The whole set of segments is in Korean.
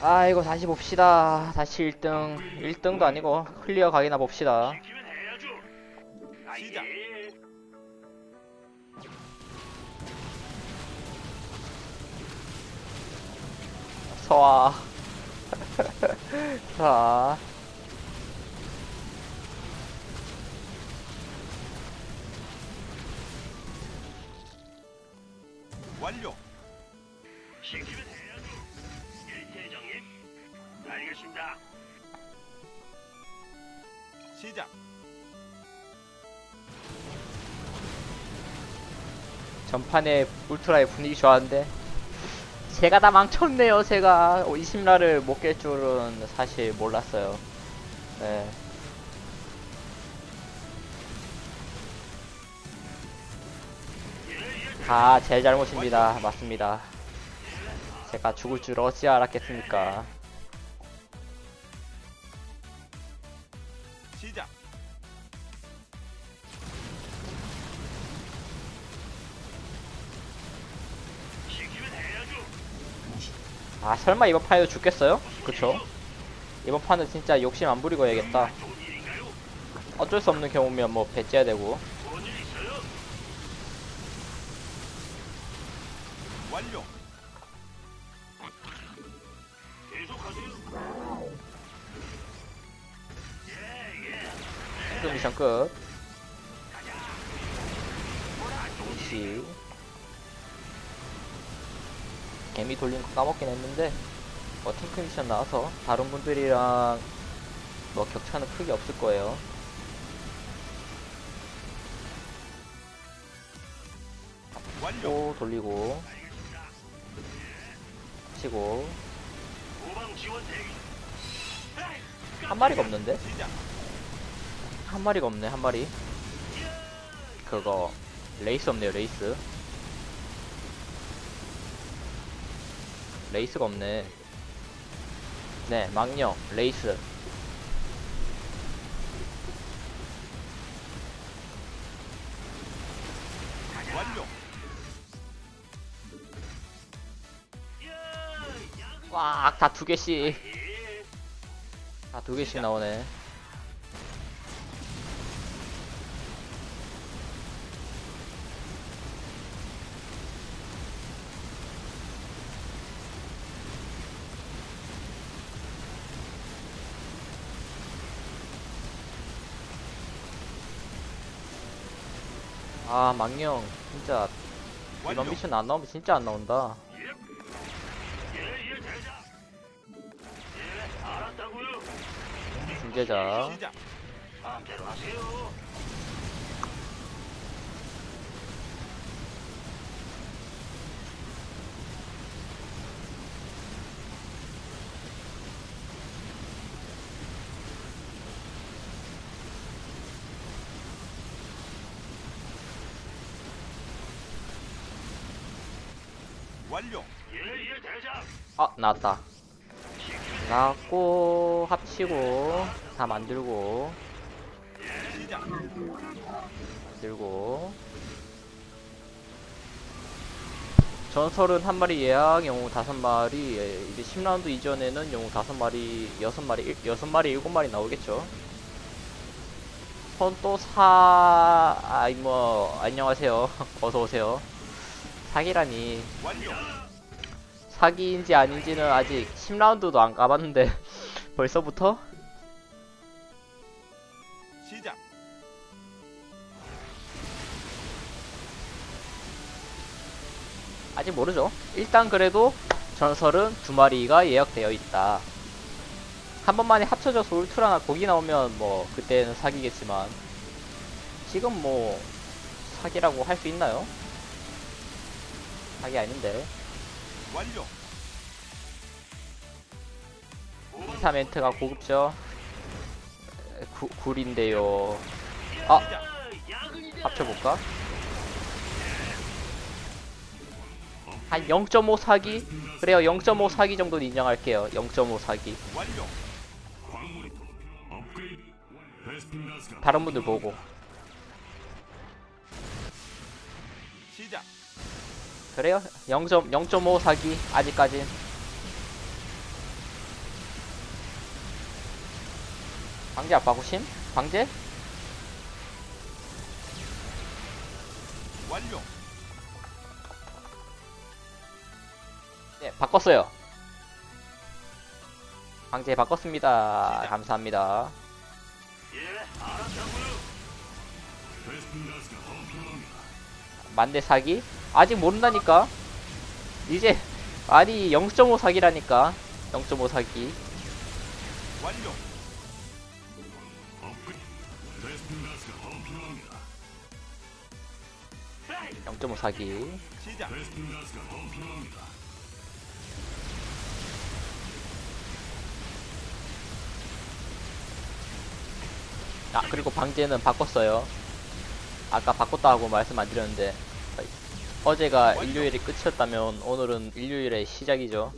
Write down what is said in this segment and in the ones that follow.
아이고 다시 봅시다. 다시 1등. 1등도 아니고 클리어 각이나 봅시다. 서와 자 전판에 울트라의 분위기 좋았는데 제가 다 망쳤네요 제가. 20라를 못 깰 줄은 사실 몰랐어요. 네. 다제 잘못입니다. 맞습니다. 제가 죽을 줄 어찌 알았겠습니까? 시작. 아 설마 이번 판에도 죽겠어요? 그쵸? 이번 판은 진짜 욕심 안 부리고 해야겠다? 어쩔 수 없는 경우면 뭐 배째야 되고? 완료. 계속하세요. 예, 예. 싱글 미션 끝 역시 개미 돌린 거 까먹긴 했는데 뭐 탱크 미션 나와서 다른 분들이랑 뭐 격차는 크게 없을 거예요. 또 돌리고 치고 한 마리가 없는데? 한 마리가 없네 한 마리 그거 레이스 없네요 레이스 레이스가 없네 네 망령 레이스 완료. 꽉다 두 개씩 예. 다두 개씩 나오네 아 망령 진짜 이번 완료. 미션 안 나오면 진짜 안 나온다 예, 예. 예. 중재자 시작. 마음대로 하세요. 완료. 예, 예, 대장. 아 나왔다. 나왔고 합치고 다 만들고. 만들고. 전설은 한 마리 예약 영웅 다섯 마리. 예, 이제 10라운드 이전에는 영웅 다섯 마리 여섯 마리 일- 여섯 마리 일곱 마리 나오겠죠. 선또 사 아이 뭐 안녕하세요. 어서 오세요. 사기라니. 사기인지 아닌지는 아직 10라운드도 안 가봤는데 벌써부터 시작. 아직 모르죠. 일단 그래도 전설은 두 마리가 예약되어 있다. 한 번만에 합쳐져서 울트라나 거기 나오면 뭐 그때는 사기겠지만 지금 뭐 사기라고 할 수 있나요? 사기 아닌데 완료. 기타 멘트가 고급죠. 구, 굴인데요. 아 합쳐볼까? 한 0.5 사기? 그래요 0.5 사기 정도는 인정할게요 0.5 사기. 다른 분들 보고 시작. 그래요? 0.5 사기 아직까진 광제 아빠고 심? 광제? 완료. 네 바꿨어요. 광제 바꿨습니다. 시작. 감사합니다. 만대 사기? 아직 모른다니까? 이제, 아니, 0.5 사기라니까. 0.5 사기. 완료. 0.5 사기. 시작. 아, 그리고 방제는 바꿨어요. 아까 바꿨다고 말씀 안 드렸는데, 어제가 일요일이 끝이었다면 오늘은 일요일의 시작이죠.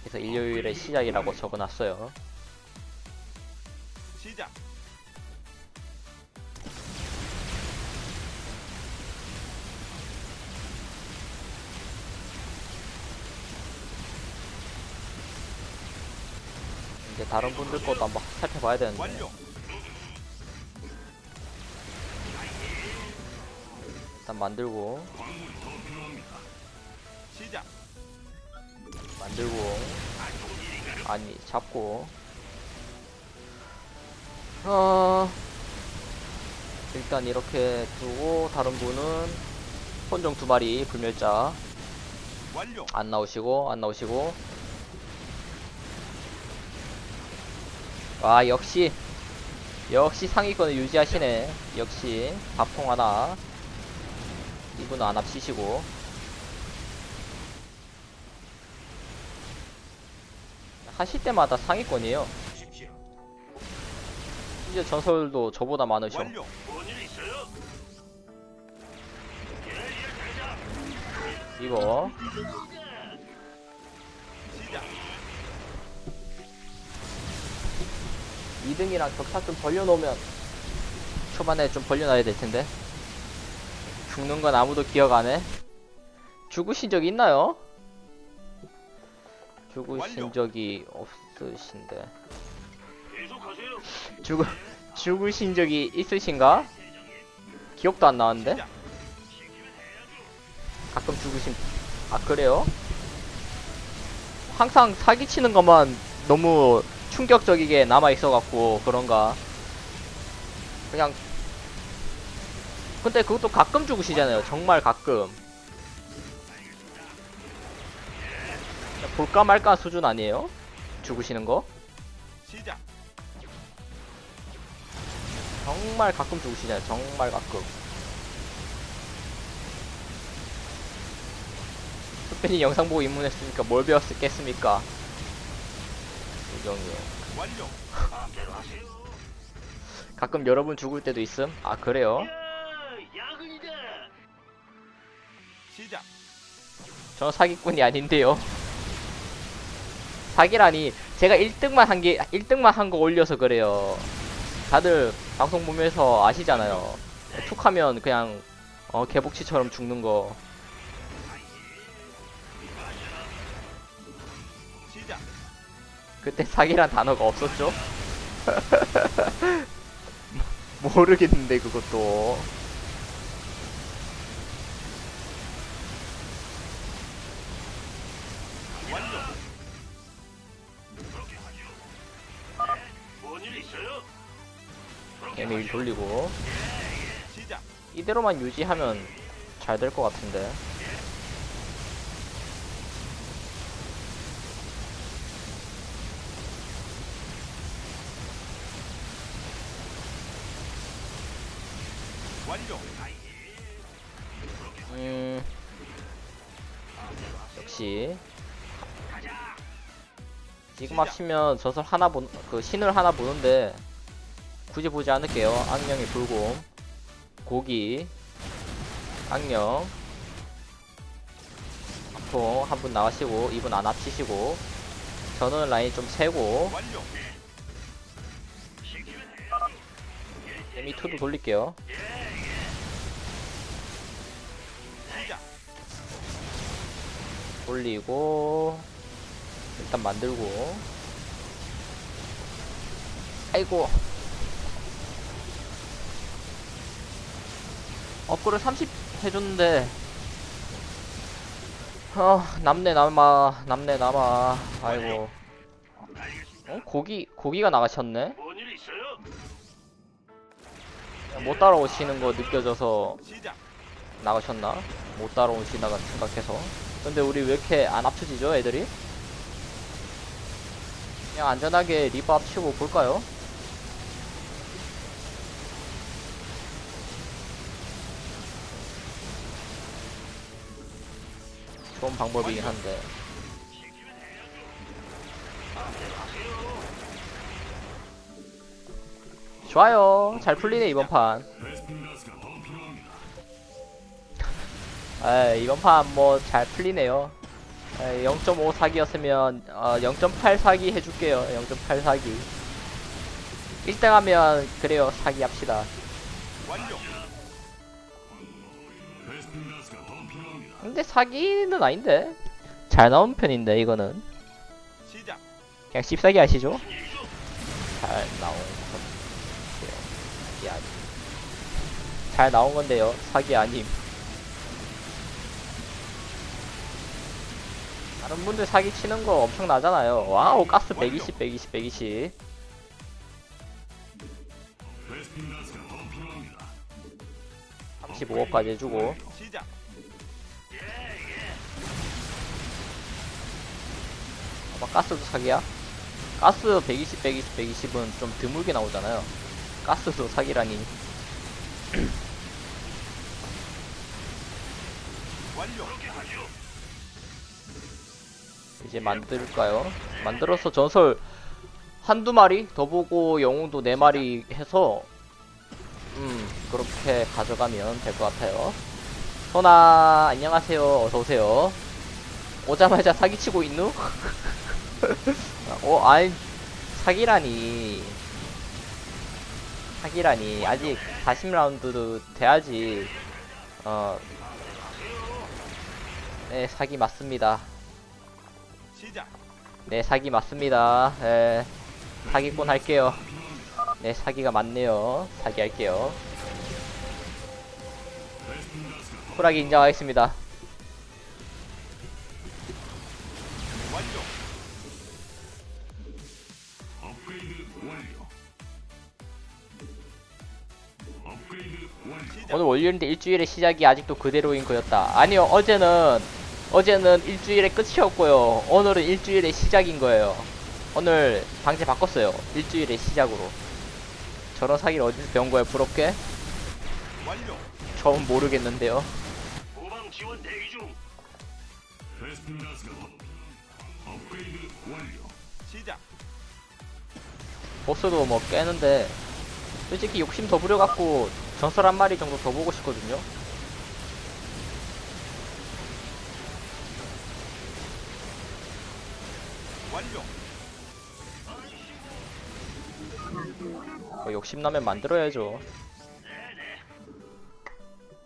그래서 일요일의 시작이라고 적어놨어요. 시작. 이제 다른 분들 것도 한번 살펴봐야 되는데. 일단 만들고. 만들고, 아니, 잡고. 어, 일단 이렇게 두고, 다른 분은 혼종 두 마리, 불멸자. 안 나오시고 안 나오시고. 와 역시. 역시 상위권을 유지하시네. 역시. 밥통 하나 이분은 안 합치시고. 하실 때마다 상위권이에요. 이제 전설도 저보다 많으셔. 이거. 시작. 2등이랑 격차 좀 벌려놓으면 초반에 좀 벌려놔야 될 텐데 죽는 건 아무도 기억 안 해? 죽으신 적 있나요? 죽으신. 적이 없으신데. 죽 죽으신 적이 있으신가? 기억도 안 나는데. 가끔 죽으신 아 그래요? 항상 사기치는 것만 너무 충격적이게 남아 있어갖고 그런가 그냥 근데 그것도 가끔 죽으시잖아요 정말 가끔 볼까 말까 수준 아니에요? 죽으시는 거? 시작. 정말 가끔 죽으시잖아요 정말 가끔 수빈이 영상 보고 입문했으니까 뭘 배웠겠습니까 우정이 완료. 마음대로 하세요. 가끔 여러분 죽을 때도 있음? 아 그래요? 시작. 저는 사기꾼이 아닌데요 사기라니 제가 1등만 한 게 1등만 한 거 올려서 그래요 다들 방송 보면서 아시잖아요 툭 하면 그냥 어 개복치처럼 죽는 거. 그때 사기란 단어가 없었죠? 모르겠는데 그것도 에밀 돌리고. 시작. 이대로만 유지하면 잘 될 것 같은데 지금 합치면 저설 하나 보, 그 신을 하나 보는데 굳이 보지 않을게요. 악령이 불곰, 고기, 악령, 통한분 나가시고 이분 안 합치시고 저는 라인 좀 세고. 데미 2도 돌릴게요. 시작. 돌리고 일단 만들고 아이고. 업그레이드 30 해줬는데. 어, 남네 남아, 남네 남아. 아이고. 어? 고기, 고기가 나가셨네? 못 따라오시는 거 느껴져서. 나가셨나? 못 따라오시다가 생각해서. 근데 우리 왜 이렇게 안 합쳐지죠, 애들이? 그냥 안전하게 리버 합치고 볼까요? 좋은 방법이긴 한데. 좋아요. 잘 풀리네, 이번 판. 에 이번 판 뭐 잘 풀리네요. 0.5 사기였으면 어, 0.8 사기 해줄게요. 0.8 사기. 1등 하면 그래요. 사기 합시다. 근데 사기는 아닌데. 잘 나온 편인데 이거는. 그냥 씹사기 일이죠? 잘 나온 건데요. 사기 아님. 잘 나온 건데요. 사기 아님. 다른 분들 사기 치는 거 엄청 나잖아요. 와우, 가스 120, 120, 120. 완료. 35억까지 해주고. 아마 가스도 사기야? 가스 120, 120, 120은 좀 드물게 나오잖아요. 가스도 사기라니. 완료. 이제 만들까요? 만들어서 전설 한두 마리 더 보고 영웅도 네 마리 해서 음 그렇게 가져가면 될 것 같아요. 소나 안녕하세요. 어서 오세요. 오자마자 사기치고 있누? 어 아니 사기라니 사기라니 아직 40라운드도 돼야지 어 네, 사기 맞습니다. 시작. 네, 사기 맞습니다. 예, 사기꾼 할게요. 네, 사기가 맞네요. 사기 할게요. 쿨하게 인정하겠습니다. 오늘 월요일인데 일주일의 시작이 아직도 그대로인 거였다. 아니요, 어제는, 어제는 일주일의 끝이었고요. 오늘은 일주일의 시작인 거예요. 오늘 방제 바꿨어요. 일주일의 시작으로. 저런 사기를 어디서 배운 거야, 부럽게? 처음 모르겠는데요. 보스도 뭐 깨는데 솔직히 욕심 더 부려갖고 전설 한 마리 정도 더 보고 싶거든요. 뭐 욕심나면 만들어야죠.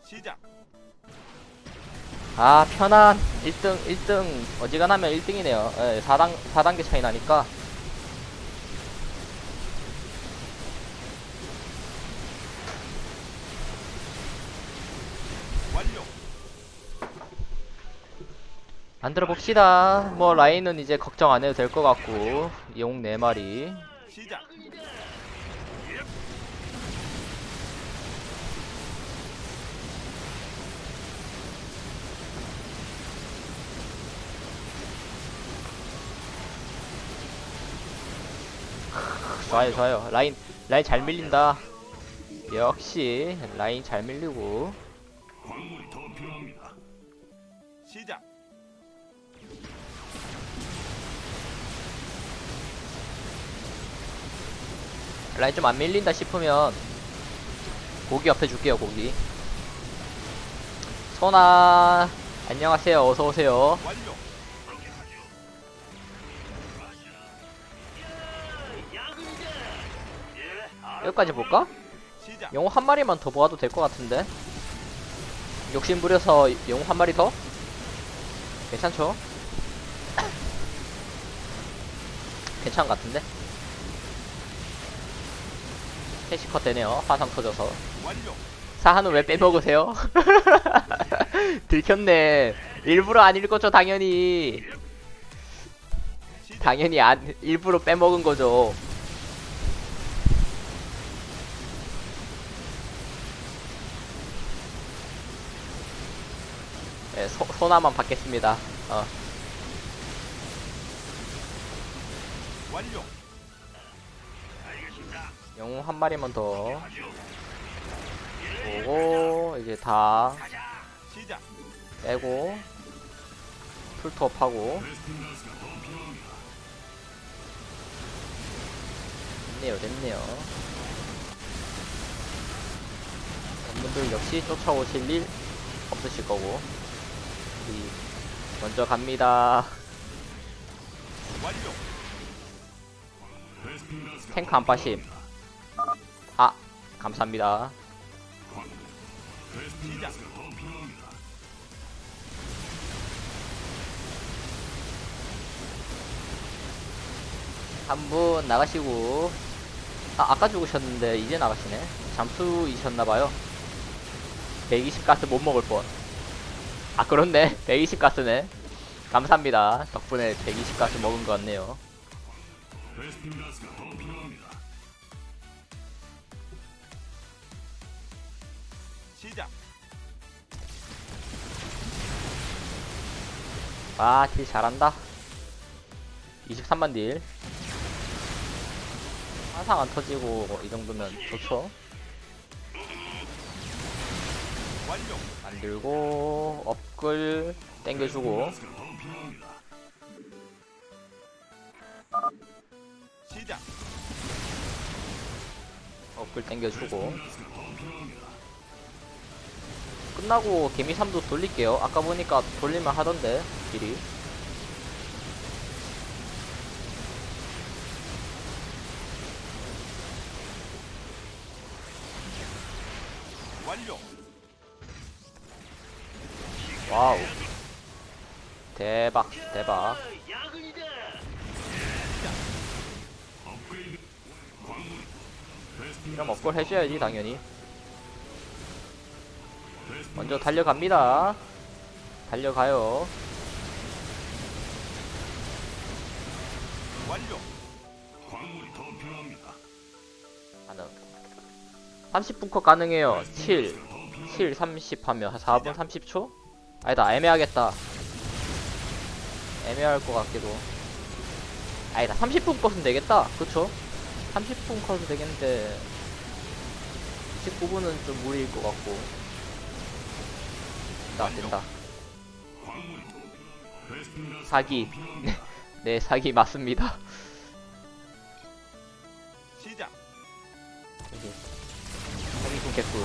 시작. 아 편한 1등 1등 어지간하면 1등이네요. 예, 4단 4단계 차이 나니까. 만들어 봅시다. 뭐 라인은 이제 걱정 안 해도 될 것 같고 용 4마리 시작. 좋아요 좋아요 라인 라인 잘 밀린다. 역시 라인 잘 밀리고 시작. 라인 좀 안 밀린다 싶으면 고기 옆에 줄게요 고기 소나 안녕하세요 어서 오세요 완료. 1월까지 볼까? 영웅 한 마리만 더 모아도 될 것 같은데 욕심 부려서 영웅 한 마리 더? 괜찮죠? 괜찮은 것 같은데? 캐시컷 되네요 화상 터져서 사한은 왜 빼먹으세요? 들켰네 일부러 안 읽었죠 당연히 당연히 안 일부러 빼먹은 거죠 소, 소나만 받겠습니다. 어, 완료. 알겠습니다. 영웅 한 마리만 더. 오고, 이제 다. 시작. 빼고, 풀톱 하고. 됐네요, 됐네요. 분들 역시 쫓아오실 일 없으실 거고. 우리 먼저 갑니다. 탱크 안 빠심. 아, 감사합니다. 한 분 나가시고. 아, 아까 죽으셨는데 이제 나가시네. 잠수이셨나봐요. 120 가스 못 먹을 뻔. 아, 그렇네. 120 가스네. 감사합니다. 덕분에 120 가스 먹은 것 같네요. 시작. 아, 딜 잘한다. 23만 딜. 항상 안 터지고 이 정도면 좋죠. 만들고 업글 땡겨주고. 업글 땡겨주고 끝나고 개미 3도 돌릴게요. 아까 보니까 돌릴만 하던데 딜이 와우 대박 대박. 이런 업글 해줘야지 당연히 먼저 달려갑니다 달려가요 완료. 하는 30분 컷 가능해요 7 7 30 하면 한 4분 30초? 아니다 애매하겠다. 애매할 것 같기도. 아니다 30분 컷은 되겠다. 그쵸? 30분 컷은 되겠는데 19분은 좀 무리일 것 같고. 된다. 된다 사기. 네 사기 맞습니다. 시작. 사기꾼 개꿀.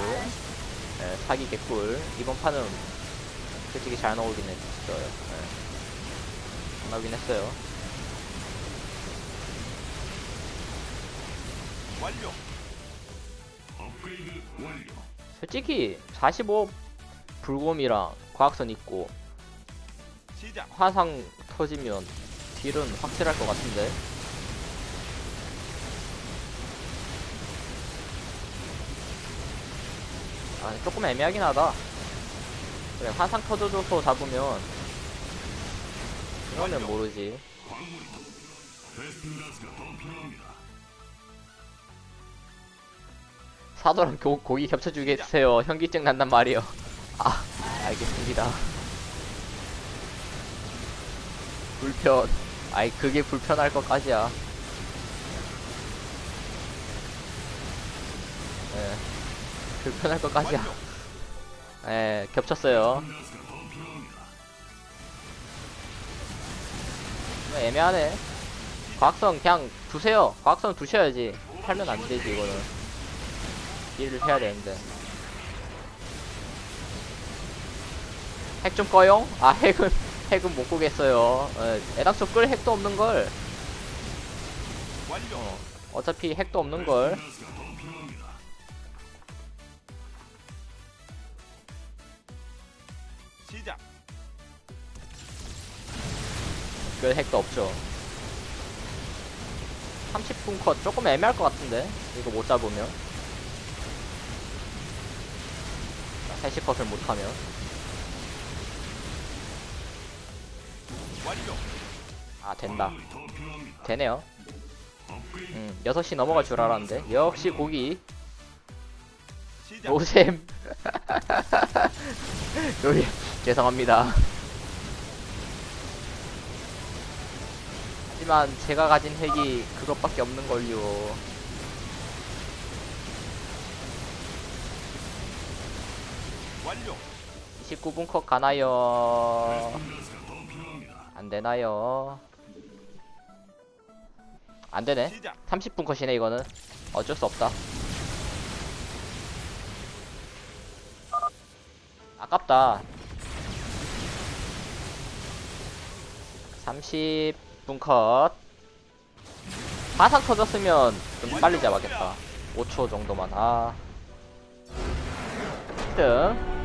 네, 사기 개꿀. 이번 판은 솔직히 잘 나오긴 했어요 네. 잘 나오긴 했어요 완료. 솔직히 45 불곰이랑 과학선 있고 시작. 화상 터지면 딜은 확실할 것 같은데 아 조금 애매하긴 하다 그래 화상 터져줘서 잡으면 이러면 모르지. 사도랑 고, 고기 겹쳐주겠어요. 현기증 난단 말이요. 아 알겠습니다. 불편. 아이 그게 불편할 것까지야. 예 불편할 것까지야. 예 겹쳤어요. 애매하네. 과학성 그냥 두세요. 과학성 두셔야지. 팔면 안 되지 이거는. 딜을 해야 되는데. 핵 좀 꺼용? 아 핵은 핵은 못 끄겠어요. 예, 애당초 끌 핵도 없는걸. 어, 어차피 핵도 없는걸 시작. 별 핵도 없죠. 30분 컷 조금 애매할 것 같은데 이거 못 잡으면. 3시 컷을 못하면. 아 된다. 되네요. 음 6시 넘어갈 줄 알았는데. 역시 고기. 시작. 노셈 요리 죄송합니다. 하지만 제가 가진 핵이 그것밖에 없는 걸요. 완료. 29분 컷 가나요? 안 되나요? 안 되네. 시작. 30분 컷이네 이거는. 어쩔 수 없다. 아깝다 30분 컷. 바삭 터졌으면 좀 빨리 잡았겠다. 5초 정도만. 아. 1등